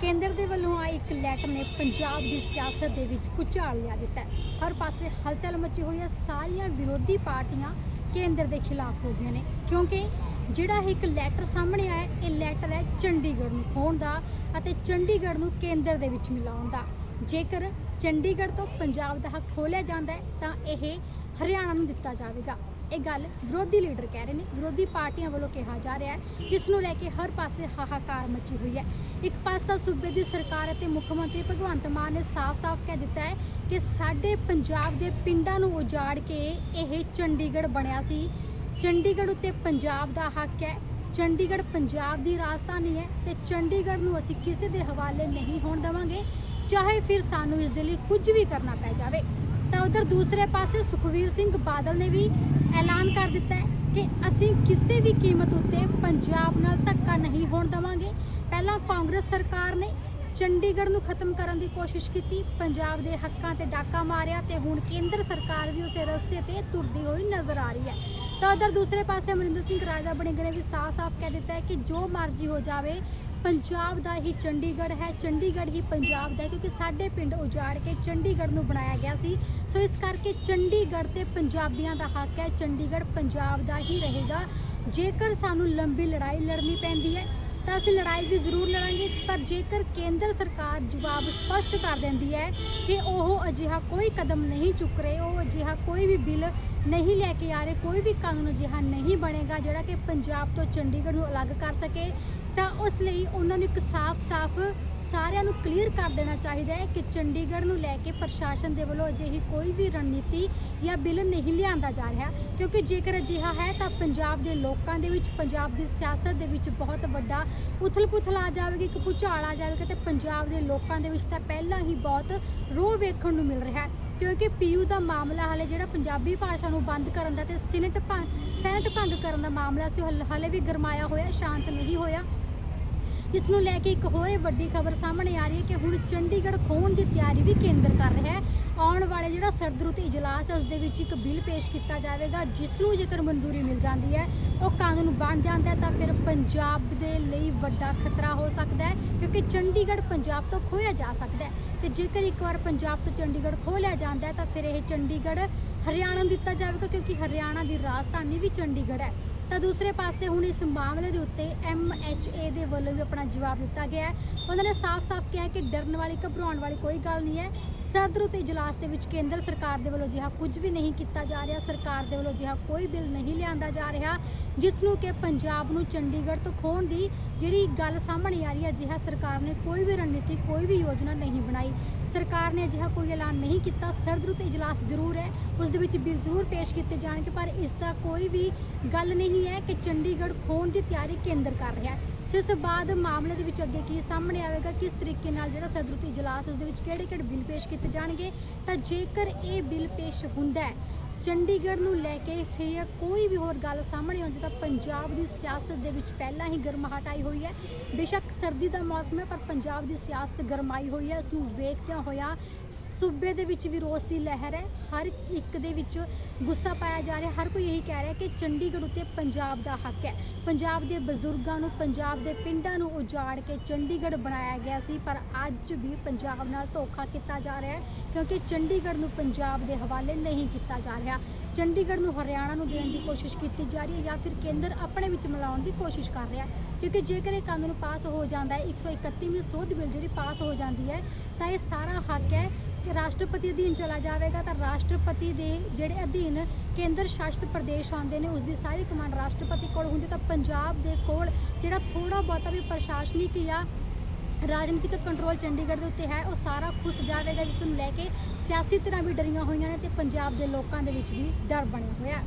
ਕੇਂਦਰ ਦੇ ਵੱਲੋਂ ਆਏ ਇੱਕ ਲੈਟਰ ਨੇ ਪੰਜਾਬ ਦੀ ਸਿਆਸਤ ਦੇ ਵਿੱਚ ਭੁਚਾਲ ਲਿਆ ਦਿੱਤਾ ਹੈ। ਹਰ ਪਾਸੇ ਹਲਚਲ ਮਚੀ ਹੋਈ ਹੈ। ਸਾਰੀਆਂ ਵਿਰੋਧੀ ਪਾਰਟੀਆਂ ਕੇਂਦਰ ਦੇ ਖਿਲਾਫ ਹੋ ਗਈਆਂ ਨੇ। ਕਿਉਂਕਿ ਜਿਹੜਾ ਇੱਕ ਲੈਟਰ ਸਾਹਮਣੇ ਆਇਆ, ਇਹ ਲੈਟਰ ਹੈ ਚੰਡੀਗੜ੍ਹ ਨੂੰ ਖੋਣ ਦਾ ਅਤੇ ਚੰਡੀਗੜ੍ਹ ਨੂੰ ਕੇਂਦਰ ਦੇ ਵਿੱਚ ਮਿਲਾਉਣ ਦਾ। ਜੇਕਰ ਚੰਡੀਗੜ੍ਹ ਤੋਂ ਪੰਜਾਬ ਦਾ ਹੱਕ ਖੋਲਿਆ ਜਾਂਦਾ ਹੈ, ਤਾਂ ਇਹ ਹਰਿਆਣਾ ਨੂੰ ਦਿੱਤਾ ਜਾਵੇਗਾ। ਇਹ ਗੱਲ ਵਿਰੋਧੀ ਲੀਡਰ ਕਹਿ ਰਹੇ ਨੇ। ਵਿਰੋਧੀ ਪਾਰਟੀਆਂ ਵੱਲੋਂ ਕਿਹਾ ਜਾ ਰਿਹਾ ਹੈ, ਜਿਸ ਨੂੰ ਲੈ ਕੇ ਹਰ ਪਾਸੇ ਹਾਹਾਕਾਰ ਮਚੀ ਹੋਈ ਹੈ। ਇੱਕ ਪਾਸੇ ਤਾਂ ਸੂਬੇ ਦੀ ਸਰਕਾਰ ਅਤੇ ਮੁੱਖ ਮੰਤਰੀ ਭਗਵੰਤ ਮਾਨ ਨੇ ਸਾਫ਼-ਸਾਫ਼ ਕਹਿ ਦਿੱਤਾ ਹੈ ਕਿ ਸਾਡੇ ਪੰਜਾਬ ਦੇ ਪਿੰਡਾਂ ਨੂੰ ਉਜਾੜ ਕੇ ਇਹ ਚੰਡੀਗੜ੍ਹ ਬਣਿਆ ਸੀ। ਚੰਡੀਗੜ੍ਹ ਉੱਤੇ ਪੰਜਾਬ ਦਾ ਹੱਕ ਹੈ, ਚੰਡੀਗੜ੍ਹ ਪੰਜਾਬ ਦੀ ਰਾਜਧਾਨੀ ਹੈ ਤੇ ਚੰਡੀਗੜ੍ਹ ਨੂੰ ਅਸੀਂ ਕਿਸੇ ਦੇ ਹਵਾਲੇ ਨਹੀਂ ਹੋਣ ਦੇਵਾਂਗੇ, ਚਾਹੇ ਫਿਰ ਸਾਨੂੰ ਇਸ ਦੇ ਲਈ ਕੁਝ ਵੀ ਕਰਨਾ ਪੈ ਜਾਵੇ। ਤਾਂ ਉਧਰ ਦੂਸਰੇ ਪਾਸੇ ਸੁਖਵੀਰ ਸਿੰਘ ਬਾਦਲ ਨੇ ਵੀ ਐਲਾਨ ਕਰ ਦਿੱਤਾ ਹੈ ਕਿ ਅਸੀਂ ਕਿਸੇ ਵੀ ਕੀਮਤ ਉੱਤੇ ਪੰਜਾਬ ਨਾਲ ਧੱਕਾ ਨਹੀਂ ਹੋਣ ਦੇਵਾਂਗੇ। ਪਹਿਲਾਂ ਕਾਂਗਰਸ ਸਰਕਾਰ ਨੇ ਚੰਡੀਗੜ੍ਹ ਨੂੰ ਖਤਮ ਕਰਨ ਦੀ ਕੋਸ਼ਿਸ਼ ਕੀਤੀ, ਪੰਜਾਬ ਦੇ ਹੱਕਾਂ ਤੇ ਡਾਕਾ ਮਾਰਿਆ ਤੇ ਹੁਣ ਕੇਂਦਰ ਸਰਕਾਰ ਵੀ ਉਸੇ ਰਸਤੇ ਤੇ ਤੁਰਦੀ ਹੋਈ ਨਜ਼ਰ ਆ ਰਹੀ ਹੈ। ਤਾਂ ਉਧਰ ਦੂਸਰੇ ਪਾਸੇ ਅਮਰਿੰਦਰ ਸਿੰਘ ਰਾਜਾ ਬਣੇਗੇ ਨੇ ਵੀ ਸਾਫ਼-ਸਾਫ਼ ਕਹਿ ਦਿੱਤਾ ਹੈ ਕਿ ਜੋ ਮਰਜ਼ੀ ਹੋ ਜਾਵੇ ਪੰਜਾਬ ਦਾ ਹੀ ਚੰਡੀਗੜ੍ਹ ਹੈ, ਚੰਡੀਗੜ੍ਹ ਹੀ ਪੰਜਾਬ ਦਾ ਹੈ, ਕਿਉਂਕਿ ਸਾਡੇ ਪਿੰਡ ਉਜਾੜ ਕੇ ਚੰਡੀਗੜ੍ਹ ਨੂੰ ਬਣਾਇਆ ਗਿਆ ਸੀ। ਸੋ ਇਸ ਕਰਕੇ ਚੰਡੀਗੜ੍ਹ ਤੇ ਪੰਜਾਬੀਆਂ ਦਾ ਹੱਕ ਹੈ, ਚੰਡੀਗੜ੍ਹ ਪੰਜਾਬ ਦਾ ਹੀ ਰਹੇਗਾ। ਜੇਕਰ ਸਾਨੂੰ ਲੰਬੀ ਲੜਾਈ ਲੜਨੀ ਪੈਂਦੀ ਹੈ, ਤਾਂ ਅਸੀਂ ਲੜਾਈ ਵੀ ਜ਼ਰੂਰ ਲੜਾਂਗੇ, ਪਰ ਜੇਕਰ ਕੇਂਦਰ ਸਰਕਾਰ ਜਵਾਬ ਸਪਸ਼ਟ ਕਰ ਦਿੰਦੀ ਹੈ ਕਿ ਉਹ ਅਜਿਹਾ ਕੋਈ ਕਦਮ ਨਹੀਂ ਚੁੱਕ ਰਹੇ, ਉਹ ਅਜਿਹਾ ਕੋਈ ਵੀ ਬਿੱਲ ਨਹੀਂ ਲੈ ਕੇ ਆ ਰਹੇ, ਕੋਈ ਵੀ ਕਾਨੂੰਨ ਅਜਿਹਾ ਨਹੀਂ ਬਣੇਗਾ ਜਿਹੜਾ ਕਿ ਪੰਜਾਬ ਤੋਂ ਚੰਡੀਗੜ੍ਹ ਨੂੰ ਅਲੱਗ ਕਰ ਸਕੇ ਤਾਂ ਉਸ ਲਈ ਉਹਨਾਂ ਨੂੰ ਇੱਕ ਸਾਫ਼-ਸਾਫ਼ ਸਾਰਿਆਂ ਨੂੰ ਕਲੀਅਰ ਕਰ ਦੇਣਾ ਚਾਹੀਦਾ ਹੈ ਕਿ ਚੰਡੀਗੜ੍ਹ ਨੂੰ ਲੈ ਕੇ ਪ੍ਰਸ਼ਾਸਨ ਦੇ ਵੱਲੋਂ ਅਜਿਹੀ ਕੋਈ ਵੀ ਰਣਨੀਤੀ ਜਾਂ ਬਿੱਲ ਨਹੀਂ ਲਿਆਂਦਾ ਜਾ ਰਿਹਾ। ਕਿਉਂਕਿ ਜੇਕਰ ਅਜਿਹਾ ਹੈ ਤਾਂ ਪੰਜਾਬ ਦੇ ਲੋਕਾਂ ਦੇ ਵਿੱਚ, ਪੰਜਾਬ ਦੀ ਸਿਆਸਤ ਦੇ ਵਿੱਚ ਬਹੁਤ ਵੱਡਾ ਉਥਲ-ਪੁਥਲ ਆ ਜਾਵੇਗੀ, ਇੱਕ ਭੁਚਾਲ ਆ ਜਾਵੇਗਾ ਤੇ ਪੰਜਾਬ ਦੇ ਲੋਕਾਂ ਦੇ ਵਿੱਚ ਤਾਂ ਪਹਿਲਾਂ ਹੀ ਬਹੁਤ ਰੋਹ ਵੇਖਣ ਨੂੰ ਮਿਲ ਰਿਹਾ ਹੈ। ਕਿਉਂਕਿ ਪੀਯੂ ਦਾ ਮਾਮਲਾ ਹਾਲੇ ਜਿਹੜਾ ਪੰਜਾਬੀ ਭਾਸ਼ਾ ਨੂੰ ਬੰਦ ਕਰਨ ਦਾ ਤੇ ਸੈਨੇਟ ਭੰਗ ਸੈਨੇਟ ਭੰਗ ਕਰਨ ਦਾ ਮਾਮਲਾ ਸੀ, ਉਹ ਹਾਲੇ ਵੀ ਗਰਮਾਇਆ ਹੋਇਆ, ਸ਼ਾਂਤ ਨਹੀਂ ਹੋਇਆ। ਜਿਸ ਨੂੰ ਲੈ ਕੇ ਇੱਕ ਹੋਰ ਵੱਡੀ ਖਬਰ ਸਾਹਮਣੇ ਆ ਰਹੀ ਹੈ ਕਿ ਹੁਣ ਚੰਡੀਗੜ੍ਹ ਖੋਣ ਦੀ ਤਿਆਰੀ ਵੀ ਕੇਂਦਰ ਕਰ ਰਿਹਾ ਹੈ। ਆਉਣ ਵਾਲੇ ਜਿਹੜਾ ਸਰਦਰੁੱਤ ਇਜਲਾਸ ਹੈ ਉਸ ਦੇ ਵਿੱਚ ਇੱਕ ਬਿੱਲ ਪੇਸ਼ ਕੀਤਾ ਜਾਵੇਗਾ, ਜਿਸ ਨੂੰ ਜੇਕਰ ਮਨਜ਼ੂਰੀ ਮਿਲ ਜਾਂਦੀ ਹੈ, ਉਹ ਕਾਨੂੰਨ ਬਣ ਜਾਂਦਾ ਤਾਂ ਫਿਰ ਪੰਜਾਬ ਦੇ ਲਈ ਵੱਡਾ ਖਤਰਾ ਹੋ ਸਕਦਾ ਹੈ, ਕਿਉਂਕਿ ਚੰਡੀਗੜ੍ਹ ਪੰਜਾਬ ਤੋਂ ਖੋਇਆ ਜਾ ਸਕਦਾ ਹੈ। ਤੇ ਜੇਕਰ ਇੱਕ ਵਾਰ ਪੰਜਾਬ ਤੋਂ ਚੰਡੀਗੜ੍ਹ ਖੋਹ ਲਿਆ ਜਾਂਦਾ ਹੈ, ਤਾਂ ਫਿਰ ਇਹ ਚੰਡੀਗੜ੍ਹ ਹਰਿਆਣਾ ਨੂੰ ਦਿੱਤਾ ਜਾਵੇਗਾ, ਕਿਉਂਕਿ ਹਰਿਆਣਾ ਦੀ ਰਾਜਧਾਨੀ ਵੀ ਚੰਡੀਗੜ੍ਹ ਹੈ। ਤਾਂ ਦੂਸਰੇ ਪਾਸੇ ਹੁਣ ਇਸ ਮਾਮਲੇ ਦੇ ਉੱਤੇ MHA ਦੇ ਵੱਲੋਂ ਵੀ ਆਪਣਾ ਜਵਾਬ ਦਿੱਤਾ ਗਿਆ ਹੈ। ਉਹਨਾਂ ਨੇ ਸਾਫ਼-ਸਾਫ਼ ਕਿਹਾ ਕਿ ਡਰਨ ਵਾਲੀ, ਘਬਰਾਉਣ ਵਾਲੀ ਕੋਈ ਗੱਲ ਨਹੀਂ ਹੈ। ਸਰਦਰੁੱਤ ਇਜਲਾਸ ਦੇ ਵਿੱਚ ਕੇਂਦਰ ਸਰਕਾਰ ਦੇ ਵੱਲੋਂ ਜਿਹਾ ਕੁਝ ਵੀ ਨਹੀਂ ਕੀਤਾ ਜਾ ਰਿਹਾ। ਸਰਕਾਰ ਦੇ ਵੱਲੋਂ ਜਿਹਾ ਕੋਈ ਬਿੱਲ ਨਹੀਂ ਲਿਆਂਦਾ ਜਾ ਰਿਹਾ, ਜਿਸ ਨੂੰ ਕਿ ਪੰਜਾਬ ਨੂੰ ਚੰਡੀਗੜ੍ਹ ਤੋਂ ਖੋਣ ਦੀ ਜਿਹੜੀ ਗੱਲ ਸਾਹਮਣੇ ਆ ਰਹੀ ਹੈ ਜਿਹਾ ਸਰਕਾਰ ਨੇ ਕੋਈ ਵੀ ਰਣਨੀਤੀ, ਕੋਈ ਵੀ ਯੋਜਨਾ ਨਹੀਂ ਬਣਾਈ। ਸਰਕਾਰ ਨੇ ਅਜਿਹਾ ਕੋਈ ਐਲਾਨ ਨਹੀਂ ਕੀਤਾ। ਸਰਦਰੁੱਤ ਇਜਲਾਸ ਜ਼ਰੂਰ ਹੈ। ਉਸ ਦੇ ਵਿੱਚ ਬਿੱਲ ਜ਼ਰੂਰ ਪੇਸ਼ ਕੀਤੇ ਜਾਣਗੇ, ਪਰ ਇਸ ਦਾ ਕੋਈ ਵੀ ਗੱਲ ਨਹੀਂ ਹੈ ਕਿ ਚੰਡੀਗੜ੍ਹ ਖੋਣ ਦੀ ਤਿਆਰੀ ਕੇਂਦਰ ਕਰ ਰਿਹਾ ਹੈ। ਸੋ ਇਸ ਬਾਅਦ ਮਾਮਲੇ ਦੇ ਵਿੱਚ ਅੱਗੇ ਕੀ ਸਾਹਮਣੇ ਆਵੇਗਾ, ਕਿਸ ਤਰੀਕੇ ਨਾਲ ਜਿਹੜਾ ਸਰਦਰੁੱਤ ਇਜਲਾਸ ਉਸ ਦੇ ਵਿੱਚ ਕਿਹੜੇ ਕਿਹੜੇ ਬਿੱਲ ਪੇਸ਼ ਕੀਤੇ ਜਾਣਗੇ? ਤਾਂ ਜੇਕਰ ਇਹ ਬਿੱਲ ਪੇਸ਼ ਹੁੰਦਾ ਹੈ ਚੰਡੀਗੜ੍ਹ ਨੂੰ ਲੈ ਕੇ ਫਿਰ ਕੋਈ ਵੀ ਹੋਰ ਗੱਲ ਸਾਹਮਣੇ ਆਉਂਦੀ ਤਾਂ ਪੰਜਾਬ ਦੀ ਸਿਆਸਤ ਦੇ ਵਿੱਚ ਪਹਿਲਾਂ ਹੀ ਗਰਮਾਹਟ ਆਈ ਹੋਈ ਹੈ। ਬੇਸ਼ੱਕ ਸਰਦੀ ਦਾ ਮੌਸਮ ਹੈ, ਪਰ ਪੰਜਾਬ ਦੀ ਸਿਆਸਤ ਗਰਮਾਈ ਹੋਈ ਹੈ। ਇਸ ਨੂੰ ਵੇਖਦਿਆਂ ਹੋਇਆ ਸੂਬੇ ਦੇ ਵਿੱਚ ਵੀ ਰੋਸ ਦੀ ਲਹਿਰ ਹੈ। ਹਰ ਇੱਕ ਦੇ ਵਿੱਚ ਗੁੱਸਾ ਪਾਇਆ ਜਾ ਰਿਹਾ। ਹਰ ਕੋਈ ਇਹੀ ਕਹਿ ਰਿਹਾ ਕਿ ਚੰਡੀਗੜ੍ਹ ਉੱਤੇ ਪੰਜਾਬ ਦਾ ਹੱਕ ਹੈ। ਪੰਜਾਬ ਦੇ ਬਜ਼ੁਰਗਾਂ ਨੂੰ, ਪੰਜਾਬ ਦੇ ਪਿੰਡਾਂ ਨੂੰ ਉਜਾੜ ਕੇ ਚੰਡੀਗੜ੍ਹ ਬਣਾਇਆ ਗਿਆ ਸੀ, ਪਰ ਅੱਜ ਵੀ ਪੰਜਾਬ ਨਾਲ ਧੋਖਾ ਕੀਤਾ ਜਾ ਰਿਹਾ ਹੈ, ਕਿਉਂਕਿ ਚੰਡੀਗੜ੍ਹ ਨੂੰ ਪੰਜਾਬ ਦੇ ਹਵਾਲੇ ਨਹੀਂ ਕੀਤਾ ਜਾ ਰਿਹਾ। ਚੰਡੀਗੜ੍ਹ ਨੂੰ ਹਰਿਆਣਾ ਨੂੰ ਦੇਣ ਦੀ ਕੋਸ਼ਿਸ਼ ਕੀਤੀ ਜਾ ਰਹੀ ਹੈ ਜਾਂ ਫਿਰ ਕੇਂਦਰ ਆਪਣੇ ਵਿੱਚ ਮਿਲਾਉਣ ਦੀ ਕੋਸ਼ਿਸ਼ ਕਰ ਰਿਹਾ ਕਿਉਂਕਿ ਜੇਕਰ ਇਹ ਕਾਨੂੰਨ ਪਾਸ ਹੋ ਜਾਂਦਾ ਹੈ 131ਵੀਂ ਸੋਧ ਬਿੱਲ ਜਿਹੜੀ ਪਾਸ ਹੋ ਜਾਂਦੀ ਹੈ, ਤਾਂ ਇਹ ਸਾਰਾ ਹੱਕ ਹੈ ਕਿ ਰਾਸ਼ਟਰਪਤੀ ਅਧੀਨ ਚਲਾ ਜਾਵੇਗਾ। ਤਾਂ ਰਾਸ਼ਟਰਪਤੀ ਦੇ ਜਿਹੜੇ ਅਧੀਨ ਕੇਂਦਰ ਸ਼ਾਸਿਤ ਪ੍ਰਦੇਸ਼ ਆਉਂਦੇ ਨੇ ਉਸ ਦੀ ਸਾਰੀ ਕਮਾਂਡ ਰਾਸ਼ਟਰਪਤੀ ਕੋਲ ਹੁੰਦੀ ਤਾਂ ਪੰਜਾਬ ਦੇ ਕੋਲ ਜਿਹੜਾ ਥੋੜਾ ਬਹੁਤਾ ਵੀ ਪ੍ਰਸ਼ਾਸਨਿਕ ਜਾਂ ਰਾਜਨੀਤਿਕ ਕੰਟਰੋਲ ਚੰਡੀਗੜ੍ਹ ਦੇ ਉੱਤੇ ਹੈ, ਉਹ ਸਾਰਾ ਖੁੱਸ ਜਾਵੇਗਾ, ਜਿਸ ਨੂੰ ਲੈ ਕੇ ਸਿਆਸੀ ਧਿਰਾਂ ਵੀ ਡਰੀਆਂ ਹੋਈਆਂ ਨੇ ਤੇ ਪੰਜਾਬ ਦੇ ਲੋਕਾਂ ਦੇ ਵਿੱਚ ਵੀ ਡਰ ਬਣਿਆ ਹੋਇਆ।